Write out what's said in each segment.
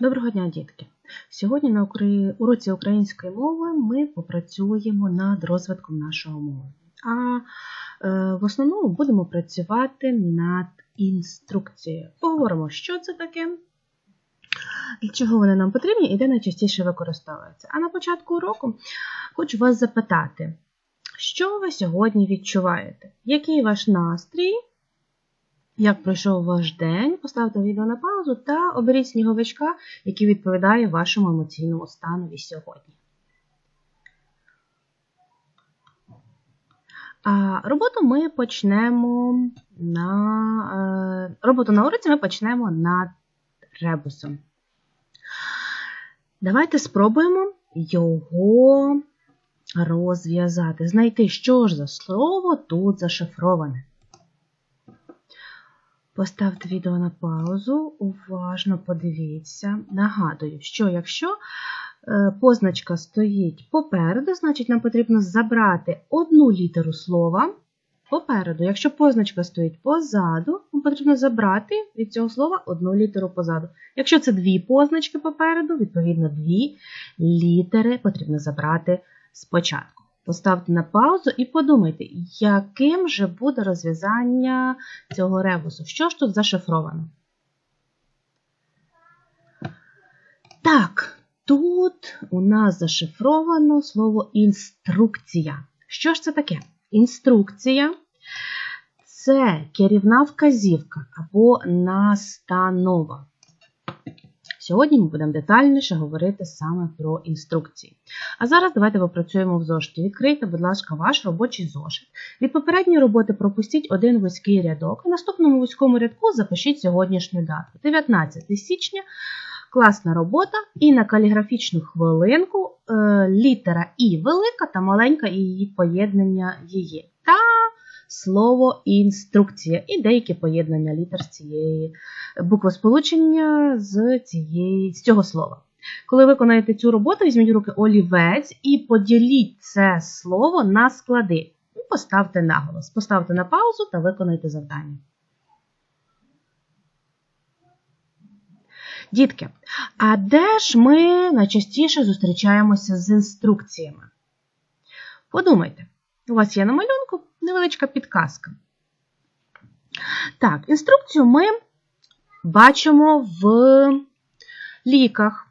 Доброго дня, дітки! Сьогодні на уроці української мови ми попрацюємо над розвитком нашого мови. А е, в основному будемо працювати над інструкцією. Поговоримо, що це таке, для чого вони нам потрібні і де найчастіше використовуються. А на початку уроку хочу вас запитати, що ви сьогодні відчуваєте? Який ваш настрій? Як пройшов ваш день, поставте відео на паузу та оберіть сніговичка, який відповідає вашому емоційному станові сьогодні. А роботу ми почнемо на е, роботу на уроці ми почнемо над ребусом. Давайте спробуємо його розв'язати, знайти, що ж за слово тут зашифроване. Поставте відео на паузу, уважно подивіться. Нагадую, що якщо е, позначка стоїть попереду, значить нам потрібно забрати одну літеру слова попереду. Якщо позначка стоїть позаду, нам потрібно забрати від цього слова одну літеру позаду. Якщо це дві позначки попереду, відповідно дві літери потрібно забрати спочатку. Поставте на паузу і подумайте, яким же буде розв'язання цього ребусу. Що ж тут зашифровано? Так, тут у нас зашифровано слово інструкція. Що ж це таке? Інструкція це керівна вказівка або настанова. Сьогодні ми будемо детальніше говорити саме про інструкції. А зараз давайте попрацюємо в зошиті. Відкрийте, будь ласка, ваш робочий зошит. Від попередньої роботи пропустіть один вузький рядок. В наступному вузькому рядку запишіть сьогоднішню дату. 19 січня. Класна робота. І на каліграфічну хвилинку е, літера І велика та маленька і її поєднання її. Та слово інструкція і деякі поєднання літер з цієї буквосполучення з, цієї, з цього слова. Коли виконаєте цю роботу, візьміть в руки олівець і поділіть це слово на склади. І поставте наголос. Поставте на паузу та виконайте завдання. Дітки, а де ж ми найчастіше зустрічаємося з інструкціями? Подумайте, у вас є на малюнку невеличка підказка. Так, інструкцію ми бачимо в ліках,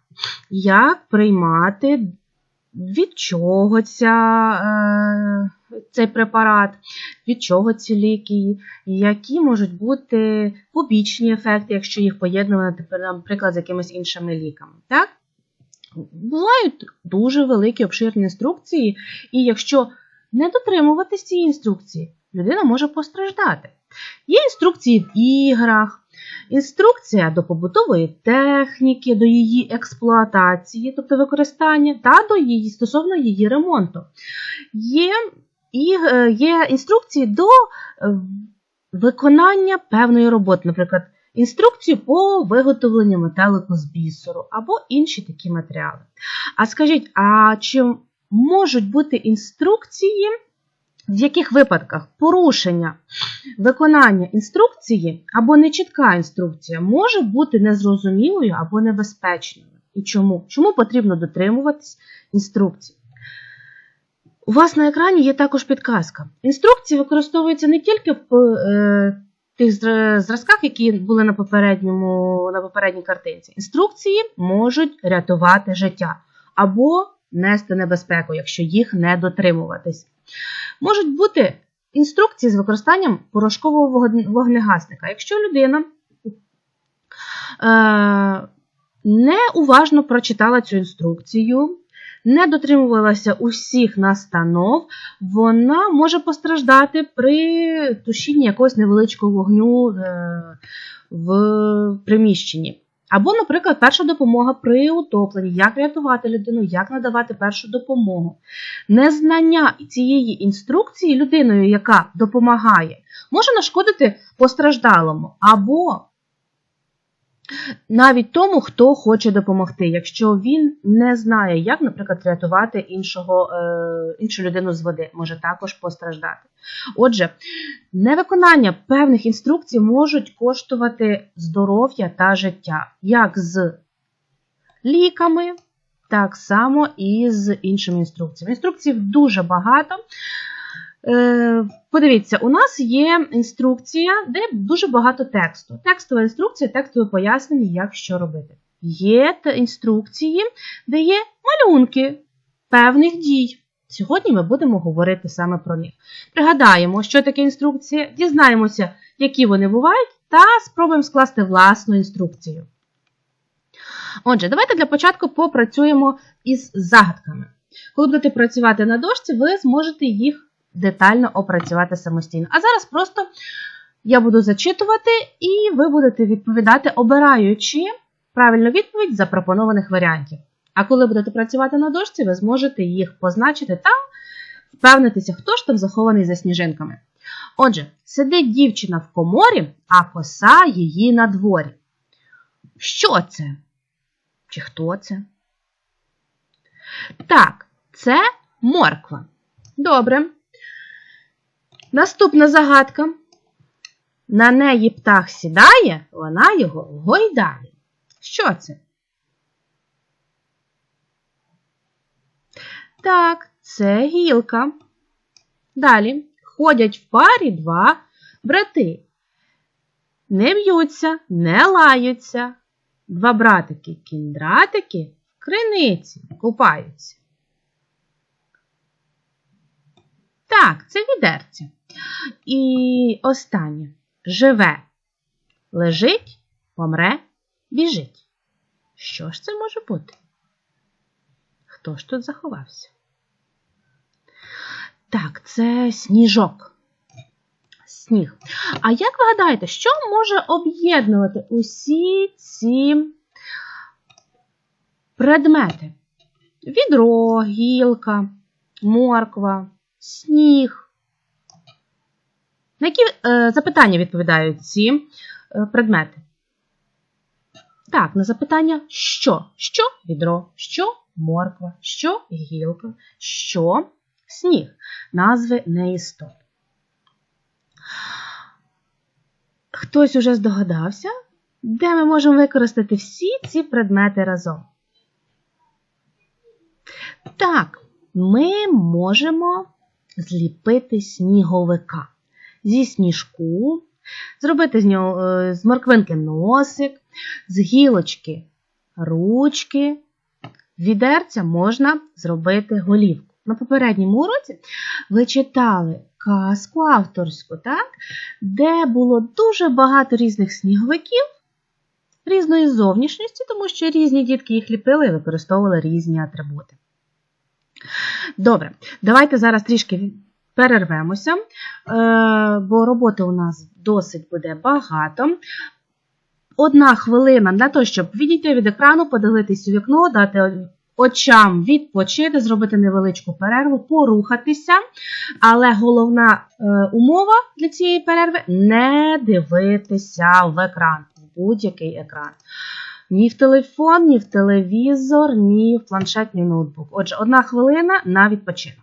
як приймати, від чого ця, е, цей препарат, від чого ці ліки, які можуть бути побічні ефекти, якщо їх поєднувати, наприклад, з якимись іншими ліками. Так? Бувають дуже великі обширні інструкції, і якщо не дотримуватись цієї інструкції, людина може постраждати. Є інструкції в іграх, інструкція до побутової техніки, до її експлуатації, тобто використання, та до її стосовно її ремонту. Є, і, є інструкції до е, виконання певної роботи, наприклад, інструкцію по виготовленню метелику з бісеру або інші такі матеріали. А скажіть, а чи можуть бути інструкції? В яких випадках порушення виконання інструкції або нечітка інструкція може бути незрозумілою або небезпечною? І чому? Чому потрібно дотримуватись інструкцій? У вас на екрані є також підказка. Інструкції використовуються не тільки в е, тих зразках, які були на, попередньому, на попередній картинці. Інструкції можуть рятувати життя або нести небезпеку, якщо їх не дотримуватись. Можуть бути інструкції з використанням порошкового вогнегасника. Якщо людина е, неуважно прочитала цю інструкцію, не дотримувалася усіх настанов, вона може постраждати при тушінні якогось невеличкого вогню е, в приміщенні. Або, наприклад, перша допомога при утопленні, як рятувати людину, як надавати першу допомогу. Незнання цієї інструкції людиною, яка допомагає, може нашкодити постраждалому, або навіть тому, хто хоче допомогти, якщо він не знає, як, наприклад, рятувати іншого, е, іншу людину з води, може також постраждати. Отже, невиконання певних інструкцій можуть коштувати здоров'я та життя, як з ліками, так само і з іншими інструкціями. Інструкцій дуже багато. Е, Подивіться, у нас є інструкція, де дуже багато тексту. Текстова інструкція, текстове пояснення, як що робити. Є інструкції, де є малюнки певних дій. Сьогодні ми будемо говорити саме про них. Пригадаємо, що таке інструкція, дізнаємося, які вони бувають, та спробуємо скласти власну інструкцію. Отже, давайте для початку попрацюємо із загадками. Коли будете працювати на дошці, ви зможете їх детально опрацювати самостійно. А зараз просто я буду зачитувати, і ви будете відповідати, обираючи правильну відповідь запропонованих варіантів. А коли будете працювати на дошці, ви зможете їх позначити та впевнитися, хто ж там захований за сніжинками. Отже, сидить дівчина в коморі, а коса її на дворі. Що це? Чи хто це? Так, це морква. Добре. Наступна загадка. На неї птах сідає, вона його гойдає. Що це? Так, це гілка. Далі ходять в парі два брати. Не б'ються, не лаються. Два братики кіндратики в криниці купаються. Так, це відерце. І останнє живе, лежить, помре, біжить. Що ж це може бути? Хто ж тут заховався? Так, це сніжок. Сніг. А як ви гадаєте, що може об'єднувати усі ці предмети? Відро, гілка, морква, сніг. На які е, запитання відповідають ці е, предмети? Так, на запитання що? Що відро? Що морква? Що гілка? Що сніг? Назви не істот. Хтось уже здогадався, де ми можемо використати всі ці предмети разом? Так, ми можемо зліпити сніговика зі сніжку, зробити з нього з морквинки носик, з гілочки ручки, відерця можна зробити голівку. На попередньому уроці ви читали казку авторську, так? де було дуже багато різних сніговиків, різної зовнішності, тому що різні дітки їх ліпили і використовували різні атрибути. Добре, давайте зараз трішки перервемося, е, бо роботи у нас досить буде багато. Одна хвилина для того, щоб відійти від екрану, подивитись у вікно, дати очам відпочити, зробити невеличку перерву, порухатися. Але головна е, умова для цієї перерви не дивитися в екран, в будь-який екран. Ні в телефон, ні в телевізор, ні в планшет, ні в ноутбук. Отже, одна хвилина на відпочинок.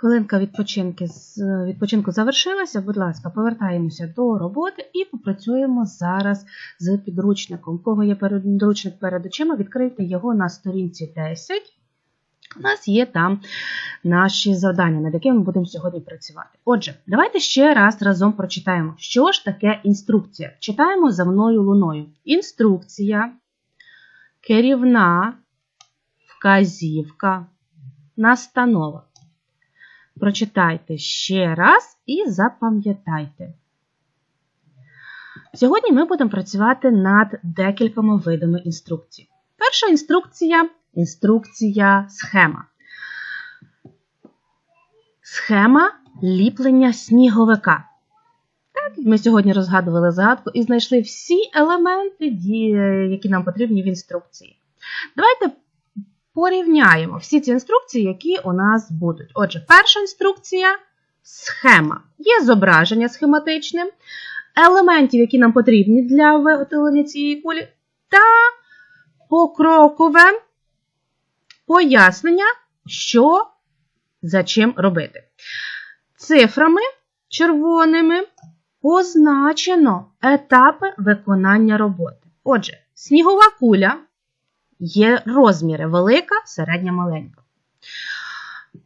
Хвилинка відпочинки, відпочинку завершилася. Будь ласка, повертаємося до роботи і попрацюємо зараз з підручником. У кого є підручник перед очима, відкрийте його на сторінці 10. У нас є там наші завдання, над якими ми будемо сьогодні працювати. Отже, давайте ще раз разом прочитаємо, що ж таке інструкція. Читаємо за мною луною. Інструкція керівна, вказівка, настанова. Прочитайте ще раз і запам'ятайте. Сьогодні ми будемо працювати над декількома видами інструкцій. Перша інструкція інструкція схема. Схема ліплення сніговика. Так, ми сьогодні розгадували загадку і знайшли всі елементи, які нам потрібні в інструкції. Давайте порівняємо всі ці інструкції, які у нас будуть. Отже, перша інструкція схема. Є зображення схематичне, елементів, які нам потрібні для виготовлення цієї кулі, та покрокове пояснення, що за чим робити. Цифрами червоними позначено етапи виконання роботи. Отже, снігова куля є розміри велика, середня, маленька.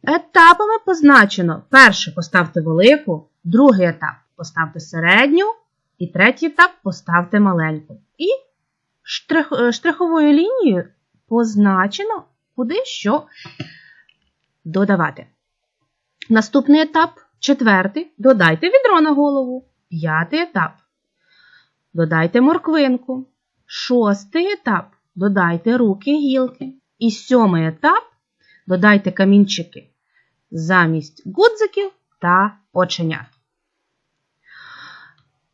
Етапами позначено: перший поставте велику, другий етап поставте середню, і третій етап поставте маленьку. І штрих, штриховою лінією позначено, куди що додавати. Наступний етап четвертий. Додайте відро на голову. П'ятий етап. Додайте морквинку. Шостий етап. Додайте руки, гілки. І сьомий етап додайте камінчики замість гудзиків та оченят.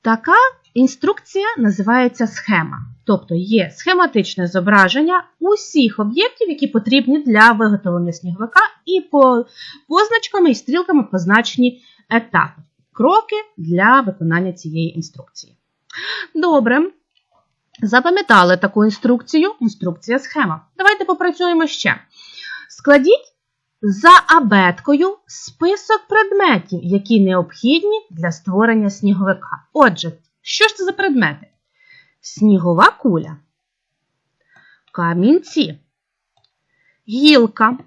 Така інструкція називається схема. Тобто є схематичне зображення усіх об'єктів, які потрібні для виготовлення сніговика, і по позначками і стрілками позначені етапи, кроки для виконання цієї інструкції. Добре. Запам'ятали таку інструкцію. Інструкція схема. Давайте попрацюємо ще. Складіть за абеткою список предметів, які необхідні для створення сніговика. Отже, що ж це за предмети? Снігова куля, камінці, гілка,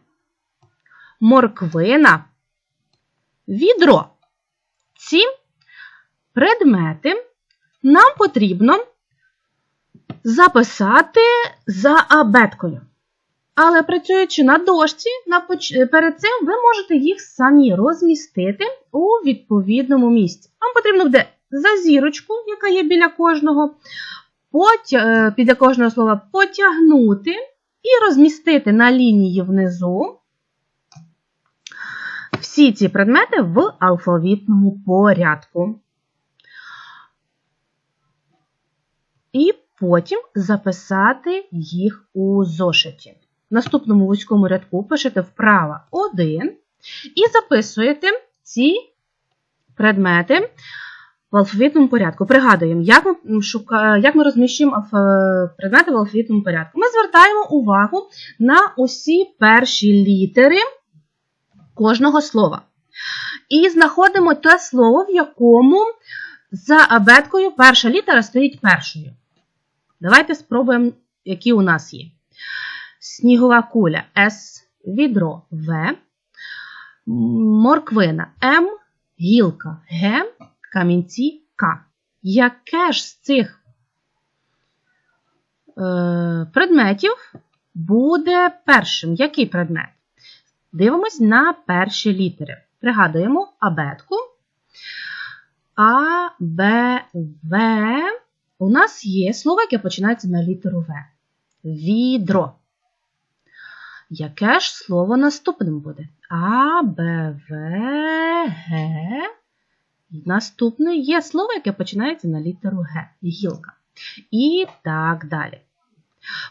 морквина, відро. Ці предмети нам потрібно записати за абеткою. Але працюючи на дошці, перед цим ви можете їх самі розмістити у відповідному місці. Вам потрібно буде за зірочку, яка є біля кожного, е, кожного слова потягнути і розмістити на лінії внизу всі ці предмети в алфавітному порядку. І потім записати їх у зошиті. В наступному вузькому рядку пишете вправо 1 і записуєте ці предмети в алфавітному порядку. Пригадуємо, як ми шука... як ми розміщуємо алф... предмети в алфавітному порядку. Ми звертаємо увагу на усі перші літери кожного слова. І знаходимо те слово, в якому за абеткою перша літера стоїть першою. Давайте спробуємо, які у нас є. Снігова куля С, відро В, морквина М, гілка Г, камінці К. Яке ж з цих е, предметів буде першим? Який предмет? Дивимось на перші літери. Пригадуємо абетку. А, Б, В. У нас є слово, яке починається на літеру В. Відро. Яке ж слово наступним буде? А, Б, В, Г. Наступне є слово, яке починається на літеру Г. Гілка. І так далі.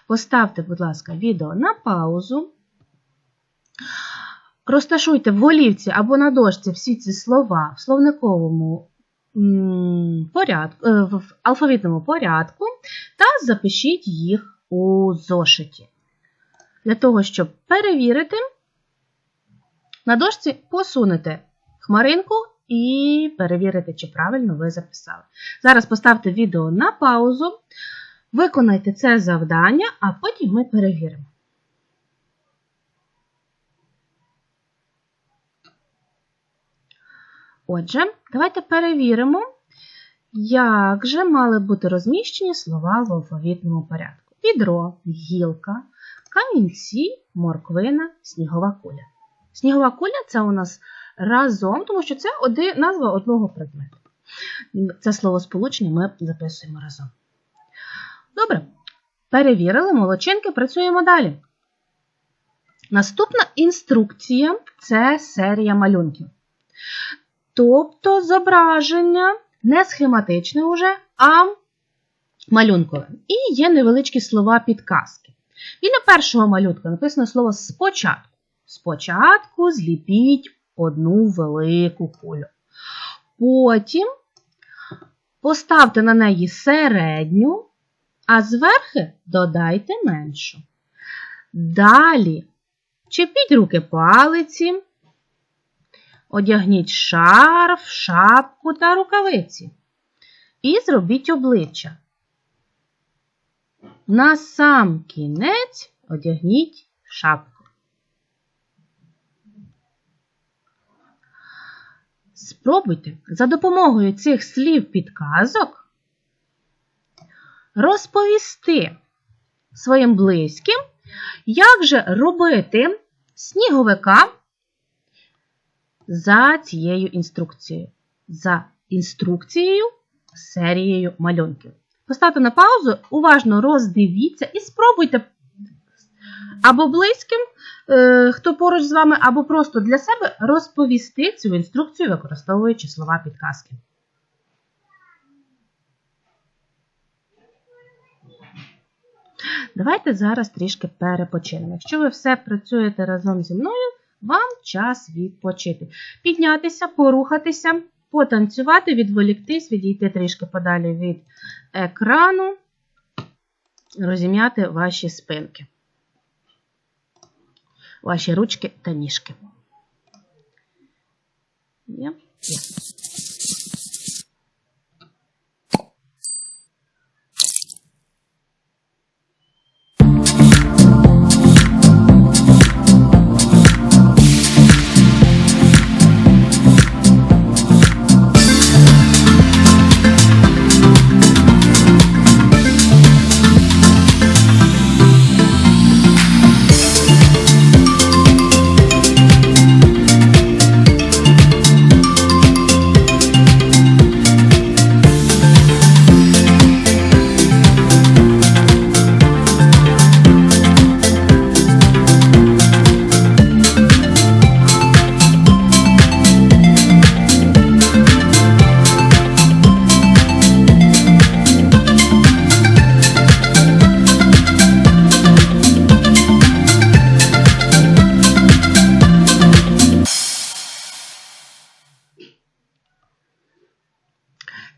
Поставте, будь ласка, відео на паузу. Розташуйте в голівці або на дошці всі ці слова в словниковому порядку, е, в алфавітному порядку та запишіть їх у зошиті. Для того, щоб перевірити, на дошці посунете хмаринку і перевірити, чи правильно ви записали. Зараз поставте відео на паузу, виконайте це завдання, а потім ми перевіримо. Отже, давайте перевіримо, як же мали бути розміщені слова в алфавітному порядку. відро, гілка, камінці, морквина, снігова куля. Снігова куля це у нас разом, тому що це один, назва одного предмету. Це словосполучення ми записуємо разом. Добре. Перевірили молодчинки, працюємо далі. Наступна інструкція це серія малюнків. Тобто зображення не схематичне уже, а малюнкове. І є невеличкі слова підказки. Біля першого малюнка написано слово спочатку. Спочатку зліпіть одну велику кулю. Потім поставте на неї середню, а зверхи додайте меншу. Далі чепіть руки палиці, одягніть шарф, шапку та рукавиці. І зробіть обличчя. На сам кінець одягніть шапку. Спробуйте за допомогою цих слів підказок розповісти своїм близьким, як же робити сніговика за цією інструкцією. За інструкцією серією малюнків. Поставте на паузу, уважно роздивіться і спробуйте або близьким, е, хто поруч з вами, або просто для себе розповісти цю інструкцію, використовуючи слова підказки. Давайте зараз трішки перепочинемо. Якщо ви все працюєте разом зі мною, вам час відпочити. Піднятися, порухатися, потанцювати, відволіктись, відійти трішки подалі від екрану, розім'яти ваші спинки, ваші ручки та ніжки. Є? Є.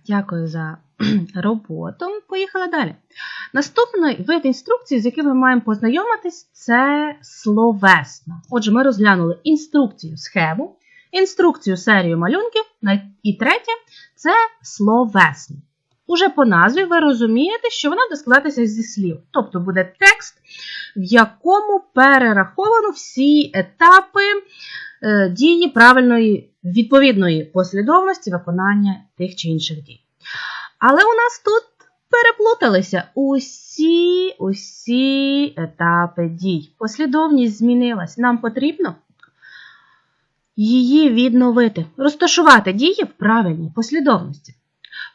Дякую за роботу. Поїхали далі. Наступний вид інструкції, з яким ми маємо познайомитись, це словесно. Отже, ми розглянули інструкцію схему, інструкцію серію малюнків, і третє це словесно. Уже по назві ви розумієте, що вона буде складатися зі слів. Тобто буде текст, в якому перераховано всі етапи дії правильної відповідної послідовності виконання тих чи інших дій. Але у нас тут переплуталися усі усі етапи дій. Послідовність змінилась. Нам потрібно її відновити, розташувати дії в правильній послідовності.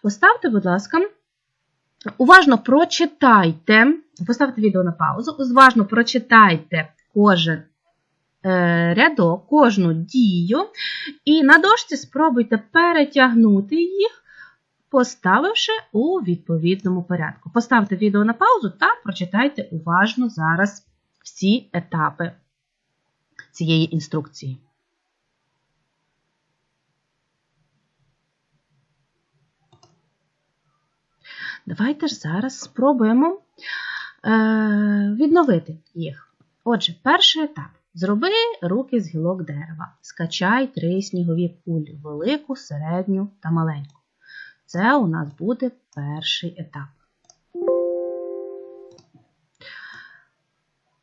Поставте, будь ласка, уважно прочитайте, поставте відео на паузу, уважно прочитайте кожен е, рядок, кожну дію, і на дошці спробуйте перетягнути їх, поставивши у відповідному порядку. Поставте відео на паузу та прочитайте уважно зараз всі етапи цієї інструкції. Давайте ж зараз спробуємо е, відновити їх. Отже, перший етап. Зроби руки з гілок дерева. Скачай три снігові кулі велику, середню та маленьку. Це у нас буде перший етап.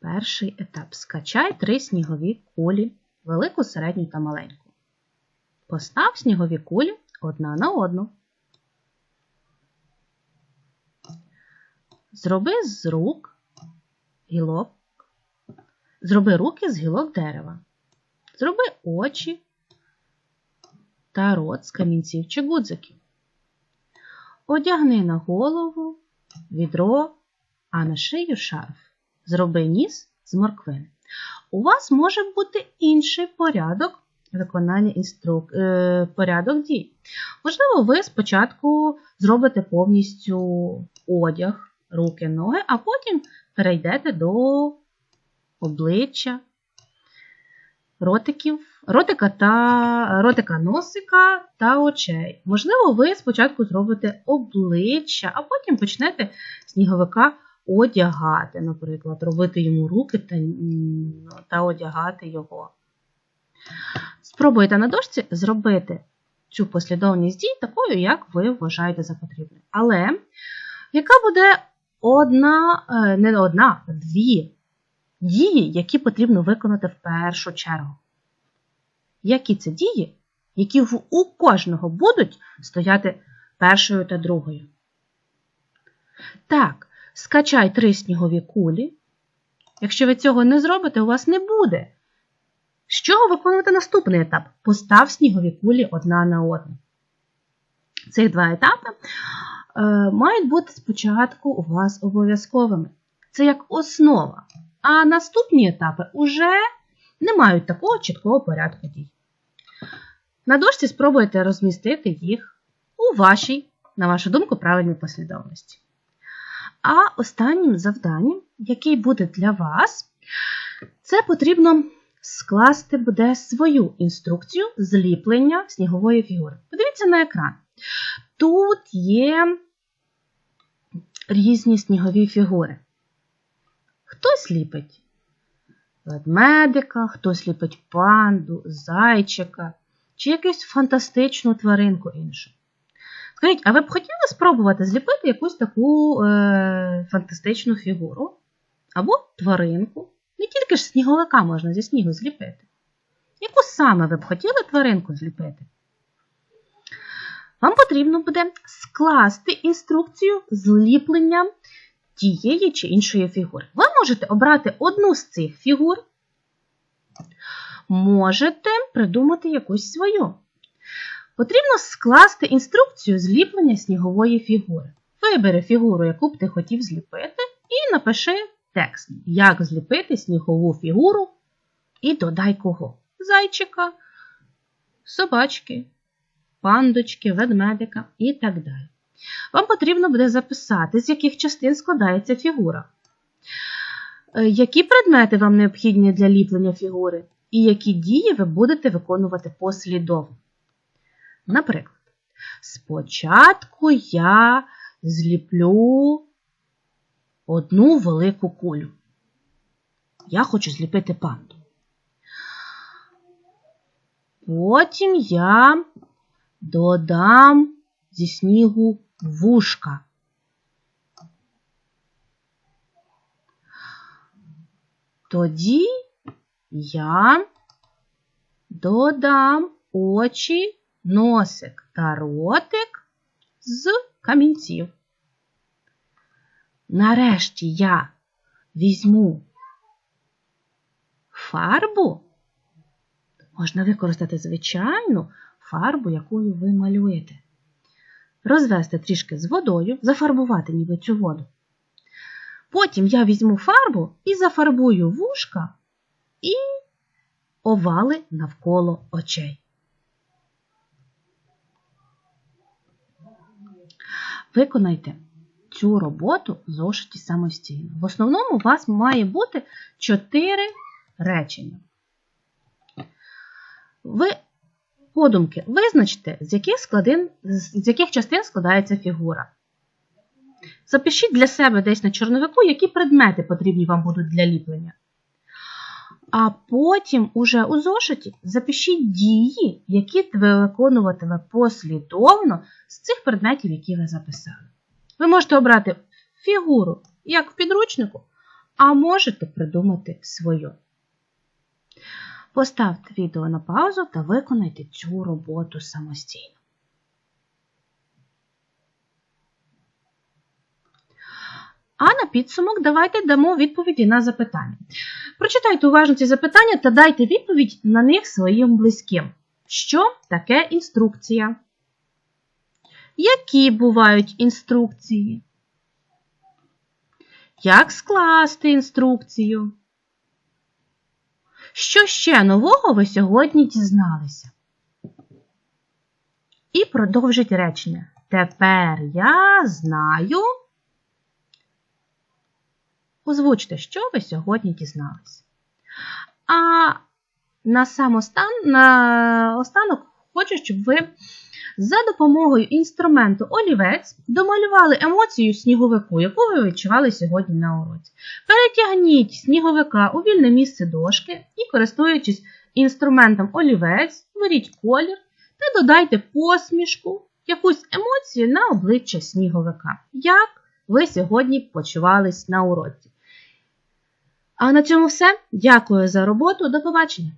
Перший етап. Скачай три снігові кулі, велику, середню та маленьку. Постав снігові кулі одна на одну. Зроби з рук гілок. Зроби руки з гілок дерева. Зроби очі та рот з камінців чи гудзиків. Одягни на голову відро, а на шию шарф. Зроби ніс з морквини. У вас може бути інший порядок виконання інструк... е, порядок дій. Можливо, ви спочатку зробите повністю одяг, руки, ноги, а потім перейдете до обличчя, ротиків, ротика та ротика носика та очей. Можливо, ви спочатку зробите обличчя, а потім почнете сніговика одягати, наприклад, робити йому руки та, та одягати його. Спробуйте на дошці зробити цю послідовність дій такою, як ви вважаєте за потрібне. Але яка буде одна, е, не одна, дві дії, які потрібно виконати в першу чергу? Які це дії, які у кожного будуть стояти першою та другою? Так, скачай три снігові кулі. Якщо ви цього не зробите, у вас не буде з чого виконувати наступний етап? Постав снігові кулі одна на одну. Цих два етапи е, мають бути спочатку у вас обов'язковими. Це як основа. А наступні етапи вже не мають такого чіткого порядку дій. На дошці спробуйте розмістити їх у вашій, на вашу думку, правильній послідовності. А останнім завданням, який буде для вас, це потрібно скласти буде свою інструкцію зліплення снігової фігури. Подивіться на екран. Тут є різні снігові фігури. Хтось ліпить ведмедика, хтось ліпить панду, зайчика чи якусь фантастичну тваринку іншу. Скажіть, а ви б хотіли спробувати зліпити якусь таку е, фантастичну фігуру або тваринку? Не тільки ж сніговика можна зі снігу зліпити. Яку саме ви б хотіли тваринку зліпити? Вам потрібно буде скласти інструкцію зліплення тієї чи іншої фігури. Ви можете обрати одну з цих фігур, можете придумати якусь свою. Потрібно скласти інструкцію зліплення снігової фігури. Вибери фігуру, яку б ти хотів зліпити, і напиши текст, як зліпити снігову фігуру і додай кого? Зайчика, собачки, пандочки, ведмедика і так далі. Вам потрібно буде записати, з яких частин складається фігура. Е, які предмети вам необхідні для ліплення фігури, і які дії ви будете виконувати послідовно. Наприклад, спочатку я зліплю одну велику кулю. Я хочу зліпити панду. Потім я додам зі снігу вушка. Тоді я додам очі, носик та ротик з камінців. Нарешті я візьму фарбу. Можна використати звичайну фарбу, якою ви малюєте. Розвести трішки з водою, зафарбувати ніби цю воду. Потім я візьму фарбу і зафарбую вушка і овали навколо очей. Виконайте цю роботу в зошиті самостійно. В основному у вас має бути 4 речення. Ви подумки визначте, з яких, складин, з яких частин складається фігура. Запишіть для себе десь на чорновику, які предмети потрібні вам будуть для ліплення. А потім уже у зошиті запишіть дії, які ви виконуватиме послідовно з цих предметів, які ви записали. Ви можете обрати фігуру, як в підручнику, а можете придумати свою. Поставте відео на паузу та виконайте цю роботу самостійно. А на підсумок давайте дамо відповіді на запитання. Прочитайте уважно ці запитання та дайте відповідь на них своїм близьким. Що таке інструкція? Які бувають інструкції? Як скласти інструкцію? Що ще нового ви сьогодні дізналися? І продовжить речення. Тепер я знаю. Озвучте, що ви сьогодні дізналися. А на сам остан, на останок хочу, щоб ви за допомогою інструменту олівець домалювали емоцію сніговику, яку ви відчували сьогодні на уроці. Перетягніть сніговика у вільне місце дошки і, користуючись інструментом олівець, беріть колір та додайте посмішку, якусь емоцію на обличчя сніговика. Як ви сьогодні почувались на уроці? А на цьому все. Дякую за роботу. До побачення!